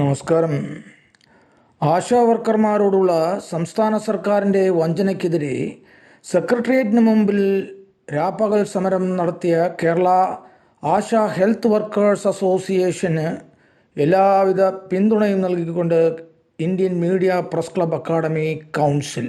നമസ്കാരം. ആശാ വർക്കർമാരോടുള്ള സംസ്ഥാന സർക്കാരിന്റെ വഞ്ചനയ്ക്കെതിരെ സെക്രട്ടേറിയറ്റിന് മുമ്പിൽ രാപ്പകൽ സമരം നടത്തിയ കേരള ആശാ ഹെൽത്ത് വർക്കേഴ്സ് അസോസിയേഷന് എല്ലാവിധ പിന്തുണയും നൽകിക്കൊണ്ട് Indian media press club academy council.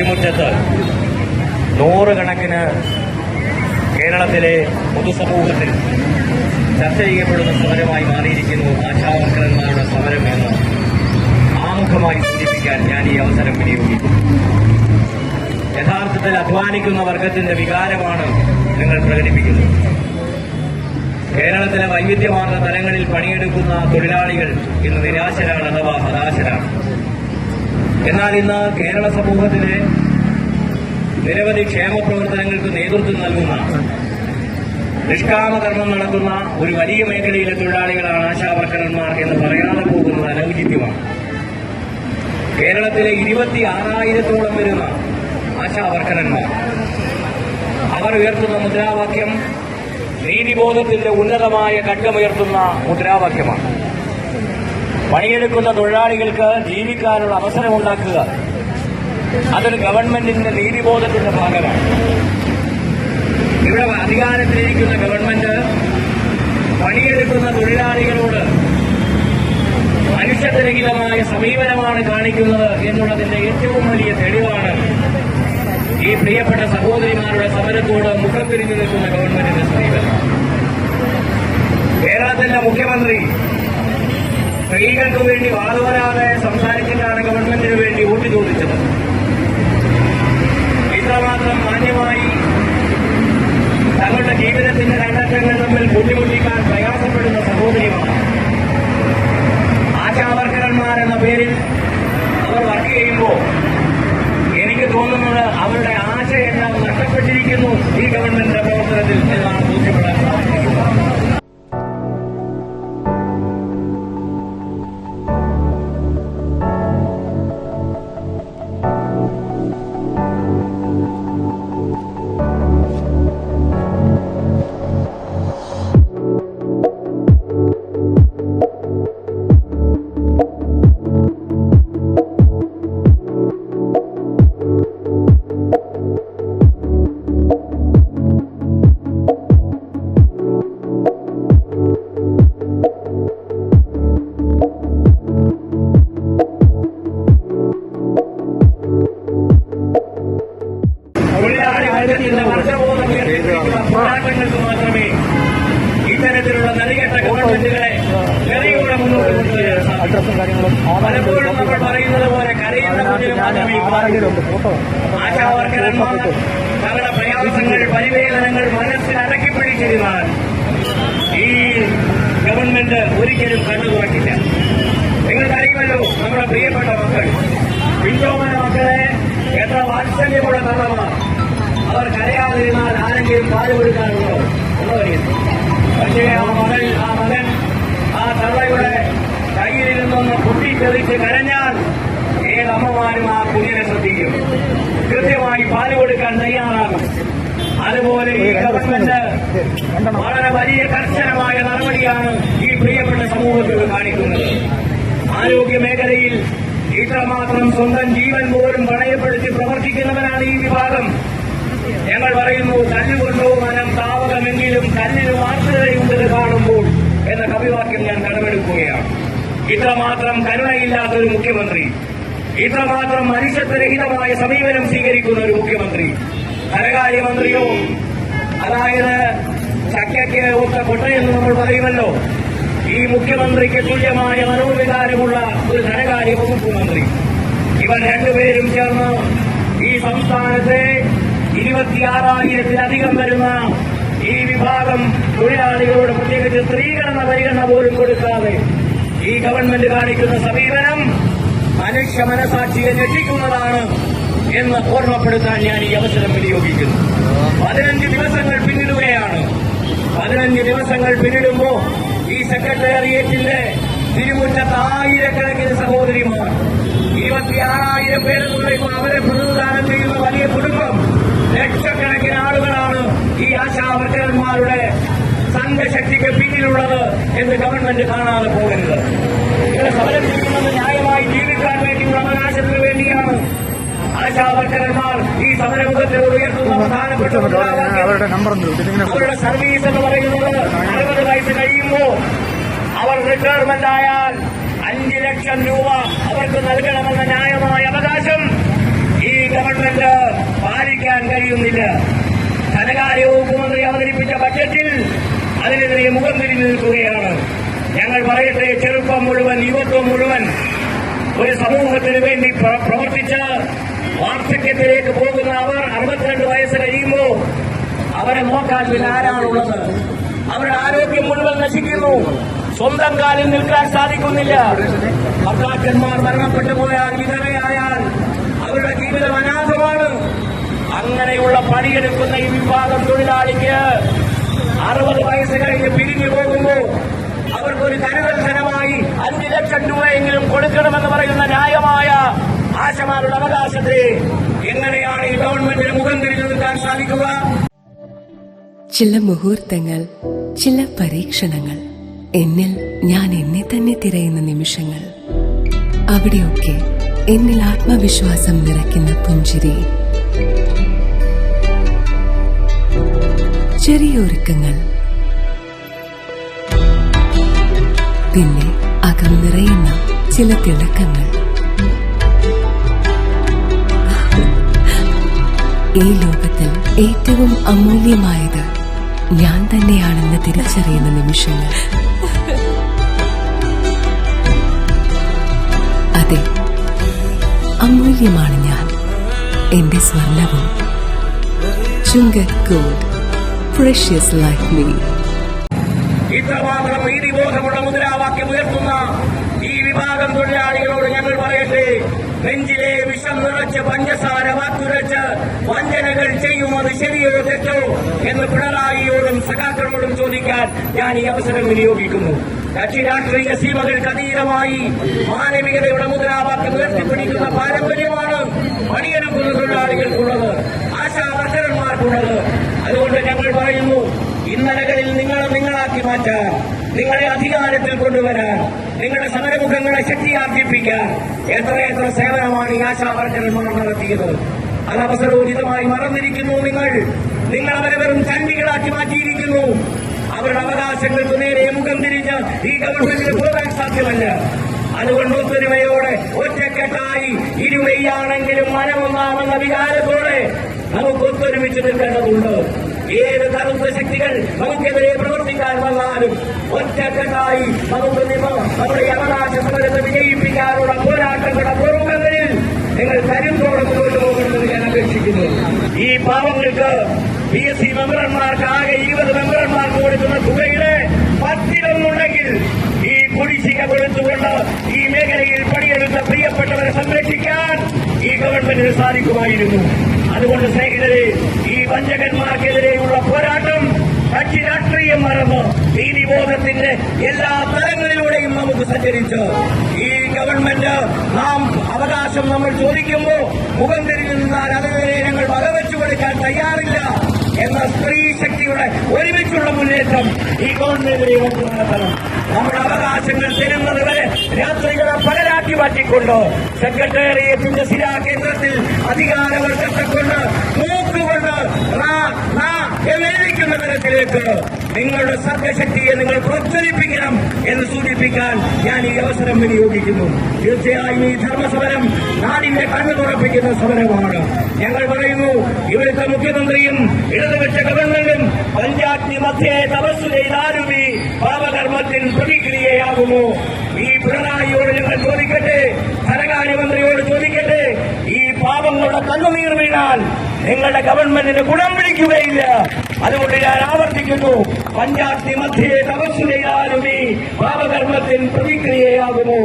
തിരുമുറ്റത്ത് നൂറുകണക്കിന് കേരളത്തിലെ പൊതുസമൂഹത്തിൽ ചർച്ച ചെയ്യപ്പെടുന്ന സമരമായി മാറിയിരിക്കുന്നു ആശാവർക്കരന്മാരുടെ സമരം എന്ന് ആമുഖമായി സൂചിപ്പിക്കാൻ ഞാൻ ഈ അവസരം വിനിയോഗിക്കും യഥാർത്ഥത്തിൽ അധ്വാനിക്കുന്ന വർഗത്തിന്റെ വികാരമാണ് നിങ്ങൾ പ്രകടിപ്പിക്കുന്നത്. കേരളത്തിലെ വൈവിധ്യമാർന്ന തലങ്ങളിൽ പണിയെടുക്കുന്ന തൊഴിലാളികൾ ഇന്ന് നിരാശരാണ് അഥവാ ഹതാശരാണ്. എന്നാൽ ഇന്ന് കേരള സമൂഹത്തിലെ നിരവധി ക്ഷേമ പ്രവർത്തനങ്ങൾക്ക് നേതൃത്വം നൽകുന്ന നിഷ്കാമകർമ്മം നടത്തുന്ന ഒരു വലിയ മേഖലയിലെ തൊഴിലാളികളാണ് ആശാവർക്കരന്മാർ എന്ന് പറയാതെ പോകുന്നത് അനൗചിത്യമാണ്. കേരളത്തിലെ ഇരുപത്തി ആറായിരത്തോളം വരുന്ന ആശാവർക്കരന്മാർ അവർ ഉയർത്തുന്ന മുദ്രാവാക്യം നീതിബോധത്തിന്റെ ഉന്നതമായ ഘട്ടമുയർത്തുന്ന മുദ്രാവാക്യമാണ്. പണിയെടുക്കുന്ന തൊഴിലാളികൾക്ക് ജീവിക്കാനുള്ള അവസരമുണ്ടാക്കുക. അതൊരു ഗവൺമെന്റിന്റെ നീതിബോധത്തിന്റെ ഭാഗമാണ്. ഇവിടെ അധികാരത്തിലിരിക്കുന്ന ഗവൺമെന്റ് പണിയെടുക്കുന്ന തൊഴിലാളികളോട് മനുഷ്യരഹിതമായ സമീപനമാണ് കാണിക്കുന്നത് എന്നുള്ളതിന്റെ ഏറ്റവും വലിയ തെളിവാണ് ഈ പ്രിയപ്പെട്ട സഹോദരിമാരുടെ സമരത്തോട് മുഖം തിരിഞ്ഞു നിൽക്കുന്ന ഗവൺമെന്റിന്റെ സമീപനം. കേരളത്തിന്റെ മുഖ്യമന്ത്രി സ്ത്രീകൾക്ക് വേണ്ടി വാദവരാതെ സംസാരിച്ചിട്ടാണ് ഗവൺമെന്റിന് വേണ്ടി വോട്ട് ചോദിച്ചത്. ഇത്രമാത്രം മാന്യമായി തങ്ങളുടെ ജീവിതത്തിന്റെ രണ്ടറ്റങ്ങൾ തമ്മിൽ കൂട്ടിമുട്ടിക്കാൻ പ്രയാസപ്പെടുന്ന സഹോദരിമാർ. ആശാവർക്കരന്മാരെന്ന പേരിൽ അവർ വർക്ക് ചെയ്യുമ്പോൾ എനിക്ക് തോന്നുന്നത് അവരുടെ ആശാവർക്കരന്മാർ തങ്ങളുടെ പ്രയാസങ്ങൾ പരിവേദനങ്ങൾ മനസ്സിൽ അടക്കിപ്പിടിച്ചിരുന്നാൽ ഈ ഗവൺമെന്റ് ഒരിക്കലും കണ്ണു തുറക്കില്ല. നിങ്ങൾക്കറിയുമല്ലോ നമ്മുടെ പ്രിയപ്പെട്ട മക്കൾ. പിന്തോമന മക്കളെ എത്ര വാത്സല്യമുള്ള തള്ളമാർ അവർ കരയാതിരുന്നാൽ ആരെങ്കിലും പാൽ കൊടുക്കാറുണ്ടോ? എന്നറിയുന്നു പക്ഷേ ആ മകൻ ആ മകൻ ആ തള്ളയുടെ കയ്യിലിരുന്നൊന്ന് പൊട്ടിച്ചെറിച്ച് കരഞ്ഞാൽ ഏതമ്മമാരും ആ കുഞ്ഞിനെ ശ്രദ്ധിക്കും. കൃത്യമായി പാൽ കൊടുക്കാൻ തയ്യാറാകും അതുപോലെ ഈ ഗവൺമെന്റ് വളരെ വലിയ കർശനമായ നടപടിയാണ് ഈ പ്രിയപ്പെട്ട സമൂഹത്തിൽ കാണിക്കുന്നത്. ആരോഗ്യ മേഖലയിൽ ഇത്രമാത്രം സ്വന്തം ജീവൻ പോലും പണയപ്പെടുത്തി പ്രവർത്തിക്കുന്നവരാണ് ഈ വിഭാഗം. ഞങ്ങൾ പറയുന്നു കല്ലുകൊണ്ടോ മനം താവകമെങ്കിലും കല്ലിന് മാതൃകയുണ്ടെന്ന് കാണുമ്പോൾ എന്ന കവിവാക്യം ഞാൻ കടമെടുക്കുകയാണ്. ഇത്രമാത്രം കരുണയില്ലാത്തൊരു മുഖ്യമന്ത്രി ഇത്രമാത്രം മനുഷ്യത്വരഹിതമായ സമീപനം സ്വീകരിക്കുന്ന ഒരു മുഖ്യമന്ത്രി. ധനകാര്യമന്ത്രിയോ അതായത് ചക്കയ്ക്ക് ഒത്ത കൊട്ടയെന്ന് നമ്മൾ പറയുമല്ലോ ഈ മുഖ്യമന്ത്രിക്ക് തുല്യമായ മനോവികാരമുള്ള ഒരു ധനകാര്യ വകുപ്പ് മന്ത്രി. ഇവർ രണ്ടുപേരും ചേർന്ന് ഈ സംസ്ഥാനത്തെ ഇരുപത്തിയാറായിരത്തിലധികം വരുന്ന ഈ വിഭാഗം തൊഴിലാളികളോട് പ്രത്യേകിച്ച് സ്ത്രീകരണ പരിഗണന പോലും കൊടുക്കാതെ ഈ ഗവൺമെന്റ് കാണിക്കുന്ന സമീപനം മനുഷ്യ മനസാക്ഷിയെ ഞെട്ടിക്കുന്നതാണ് എന്ന് ഓർമ്മപ്പെടുത്താൻ ഞാൻ ഈ അവസരം വിനിയോഗിക്കുന്നു. പതിനഞ്ച് ദിവസങ്ങൾ പിന്നിടുകയാണ്. പതിനഞ്ച് ദിവസങ്ങൾ പിന്നിടുമ്പോ ഈ സെക്രട്ടേറിയറ്റിന്റെ തിരുമുറ്റത്ത് ആയിരക്കണക്കിന് സഹോദരിമാർ ഇരുപത്തിയാറായിരം പേരെന്നുള്ളപ്പോൾ അവരെ പ്രതിനിധാനം ചെയ്യുന്ന വലിയ കുടുംബം ലക്ഷക്കണക്കിന് ആളുകളാണ് ഈ ആശാവർക്കന്മാരുടെ സംഘശക്തിക്ക് പിന്നിലുള്ളത് എന്ന് ഗവൺമെന്റ് കാണാതെ പോകരുത്. ഇവിടെ സമരം ചെയ്യുന്നത് ന്യായമായി ജീവിക്കാൻ വേണ്ടിയുള്ള അവകാശത്തിന് വേണ്ടിയാണ് ആശാവർക്കർമാർ ഈ സമരമുഖത്തിലൂടെ ഉയർത്തുന്ന പ്രധാനപ്പെട്ട അവരുടെ നമ്പർ അവരുടെ സർവീസ് എന്ന് പറയുന്നത് അറുപത് വയസ്സ് കഴിയുമ്പോൾ അവർ റിട്ടയർമെന്റ് ആയാൽ അഞ്ച് ലക്ഷം രൂപ അവർക്ക് നൽകണമെന്ന ന്യായമായ അവകാശം ഈ ഗവൺമെന്റ് പാലിക്കാൻ കഴിയുന്നില്ല. ധനകാര്യ വകുപ്പ് മന്ത്രി അവതരിപ്പിച്ച ബജറ്റിൽ അതിനെതിരെ മുഖം തിരിഞ്ഞു നിൽക്കുകയാണ്. ഞങ്ങൾ പറയട്ടെ ചെറുപ്പം മുഴുവൻ യുവത്വം മുഴുവൻ ഒരു സമൂഹത്തിന് വേണ്ടി പ്രവർത്തിച്ച വാർദ്ധക്യത്തിലേക്ക് പോകുന്ന അവർ അറുപത്തിരണ്ട് വയസ്സ് കഴിയുമ്പോൾ അവരെ നോക്കാൻ പിന്നെ ആരാണുള്ളത്? അവരുടെ ആരോഗ്യം മുഴുവൻ നശിക്കുന്നു. സ്വന്തം കാലിൽ നിൽക്കാൻ സാധിക്കുന്നില്ല. ഭർത്താക്കന്മാർ മരണപ്പെട്ടു പോയാൽ വിധവയായാൽ അവരുടെ ജീവിതം അനാഥമാണ്. അങ്ങനെയുള്ള പണിയെടുക്കുന്ന ഈ വിഭാഗം തൊഴിലാളിക്ക് അറുപത് വയസ്സ് കഴിഞ്ഞ് പിരിഞ്ഞു പോകുമ്പോൾ അവർക്കൊരു കരുതൽ രൂപയെങ്കിലും കൊടുക്കണമെന്ന് പറയുന്ന ന്യായമായ ആശമാരുടെ അവകാശത്തെ എങ്ങനെയാണ് ഈ ഗവൺമെന്റിന് മുഖം തിരിഞ്ഞു നിൽക്കാൻ സാധിക്കുക? ചില മുഹൂർത്തങ്ങൾ ചില പരീക്ഷണങ്ങൾ എന്നിൽ ഞാൻ എന്നെ തന്നെ തിരയുന്ന നിമിഷങ്ങൾ. അവിടെയൊക്കെ എന്നിൽ ആത്മവിശ്വാസം നിറയ്ക്കുന്ന പുഞ്ചിരി. ചെറിയൊരുക്കങ്ങൾ പിന്നെ അകം നിറയുന്ന ചില തിളക്കങ്ങൾ. ഈ ലോകത്തിൽ ഏറ്റവും അമൂല്യമായത് ഞാൻ തന്നെയാണെന്ന് തിരിച്ചറിയുന്ന നിമിഷങ്ങൾ. അതെ അമൂല്യമാണ് ഞാൻ. എന്റെ സ്വർണവും ചുങ്കക്കോട് പ്രഷ്യസ് ലൈഫ് മീ മുദ്രാവാക്യം ഉയർത്തുന്ന ഈ വിഭാഗം തൊഴിലാളികളോട് ഞങ്ങൾ പറയട്ടെ. നെഞ്ചിലെ വിഷം നിറച്ച് പഞ്ചസാര വാക്കുരച്ച് വഞ്ചനകൾ ചെയ്യുന്നത് ശരിയോ തെറ്റോ എന്ന് പിണറായിയോടും സഖാക്കളോടും ചോദിക്കാൻ ഞാൻ ഈ അവസരം വിനിയോഗിക്കുന്നു. കക്ഷി രാഷ്ട്രീയ സീമകൾക്ക് അതീതമായി മാനവികതയുടെ മുദ്രാവാക്യം ഉയർത്തിപ്പിടിക്കുന്ന പാരമ്പര്യമാണ് പണിയെടുക്കുന്ന തൊഴിലാളികൾക്കുള്ളത് ആശാവർക്കരന്മാർക്കുള്ളത്. അതുകൊണ്ട് ഞങ്ങൾ പറയുന്നു ഇന്നലകളിൽ നിങ്ങളെ മാറ്റാൻ നിങ്ങളെ അധികാരത്തിൽ കൊണ്ടുവരാൻ നിങ്ങളുടെ സമരമുഖങ്ങളെ ശക്തിയാർജിപ്പിക്കാൻ എത്രയെത്ര സേവനമാണ് ഈ ആശാവർക്കരന്മാർ നടത്തിയത്. അത് അവസരോചിതമായി മറന്നിരിക്കുന്നു നിങ്ങൾ. നിങ്ങൾ അവരെ വെറും ചണ്ടികളാക്കി മാറ്റിയിരിക്കുന്നു. അവരുടെ അവകാശങ്ങൾക്ക് നേരെ മുഖം തിരിഞ്ഞ് ഈ ഗവൺമെന്റിന് പോകാൻ സാധ്യമല്ല. അതുകൊണ്ട് ഒത്തൊരുമയോടെ ഒറ്റക്കെട്ടായി ഇരുമയാണെങ്കിലും മനമൊന്നാമെന്ന വികാരത്തോടെ നമുക്ക് ഒത്തൊരുമിച്ച് നിൽക്കേണ്ടതുണ്ട്. ഏത് കറുത്ത ശക്തികൾ നമുക്കെതിരെ പ്രവർത്തിക്കാൻ വന്നാലും ഒറ്റക്കെട്ടായി നമുക്ക് നമ്മുടെ ഈ അവകാശ സമരത്തെ വിജയിപ്പിക്കാനുള്ള പോരാട്ടങ്ങളുടെ പുറങ്ങളിൽ നിങ്ങൾ കരുത്തോടെ മുന്നോട്ട് പോകുന്നത് ഞാൻ അപേക്ഷിക്കുന്നു. ഈ പാവങ്ങൾക്ക് പി എസ് സി മെമ്പർമാർക്ക് ആകെ ഇരുപത് മെമ്പർമാർക്ക് കൊടുക്കുന്ന തുകയുടെ പത്തിലൊന്നുണ്ടെങ്കിൽ ഈ കുടിശ്ശിക കൊടുത്തുകൊണ്ട് ഈ മേഖലയിൽ പണിയെടുത്ത പ്രിയപ്പെട്ടവരെ സംരക്ഷിക്കാൻ ഈ ഗവൺമെന്റിന് സാധിക്കുമായിരുന്നു. അതുകൊണ്ട് സ്നേഹിതരെ വഞ്ചകന്മാർക്കെതിരെയുള്ള പോരാട്ടം കക്ഷി രാഷ്ട്രീയം മറന്ന് നീതിബോധത്തിന്റെ എല്ലാ തലങ്ങളിലൂടെയും നമുക്ക് സഞ്ചരിച്ച്. ഈ ഗവൺമെന്റ് നാം അവകാശം നമ്മൾ ചോദിക്കുമ്പോൾ മുഖം തിരിഞ്ഞു നിന്നാൽ അതിനെതിരെ ഞങ്ങൾ വകവെച്ചു കൊടുക്കാൻ തയ്യാറില്ല എന്ന സ്ത്രീ ശക്തിയുടെ ഒരുമിച്ചുള്ള മുന്നേറ്റം ഈ ഗവൺമെന്റിനെ കൊണ്ട് നടത്തണം. നമ്മുടെ അവകാശങ്ങൾ തരുന്നത് വരെ രാത്രികളെ പകരാക്കി മാറ്റിക്കൊണ്ട് സെക്രട്ടേറിയറ്റിന്റെ സിരാ കേന്ദ്രത്തിൽ അധികാരവർഗത്തെ കൊണ്ട് ഭയമേൽക്കുന്ന തരത്തിലേക്ക് നിങ്ങളുടെ സർഗശക്തിയെ നിങ്ങൾ പ്രോത്സാഹിപ്പിക്കണം എന്ന് സൂചിപ്പിക്കാൻ ഞാൻ ഈ അവസരം വിനിയോഗിക്കുന്നു. തീർച്ചയായും ഈ ധർമ്മസമരം നാടിന്റെ കണ്ണു തുറപ്പിക്കുന്ന സമരമാണ്. ഞങ്ങൾ പറയുന്നു ഇവിടുത്തെ മുഖ്യമന്ത്രിയും ഇടതുപക്ഷ ഗവൺമെന്റും പഞ്ചായത്തി മധ്യേ തപസ് ചെയ്താലും ഈ പാപകർമ്മത്തിൽ പ്രതിക്രിയയാകുമോ ഈ പിണറായിയോട് ഞങ്ങൾ ചോദിക്കട്ടെ ധനകാര്യമന്ത്രിയോട് ചോദിക്കട്ടെ ഈ പാപങ്ങളുടെ കണ്ണുനീർ വീണാൽ നിങ്ങളുടെ ഗവൺമെന്റിന് ഗുണം പിടിക്കുകയില്ല അതുകൊണ്ട് ഞാൻ ആവർത്തിക്കുന്നു. പഞ്ചായത്തി മധ്യേ തപസ് ചെയ്താലും ഈ പാപകർമ്മത്തിൽ പ്രതിക്രിയയാകുമോ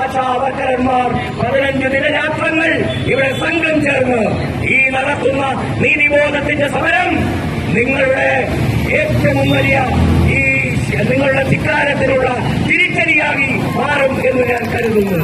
ആശാവർക്കരന്മാർ പതിനഞ്ച് ദിനയാത്രങ്ങൾ ഇവിടെ സംഘം ചേർന്ന് ഈ നടത്തുന്ന നീതിബോധത്തിന്റെ സമരം നിങ്ങളുടെ ഏറ്റവും വലിയ ഈ നിങ്ങളുടെ ധിക്കാരത്തിനുള്ള തിരിച്ചടിയായി മാറും എന്ന് ഞാൻ കരുതുന്നു.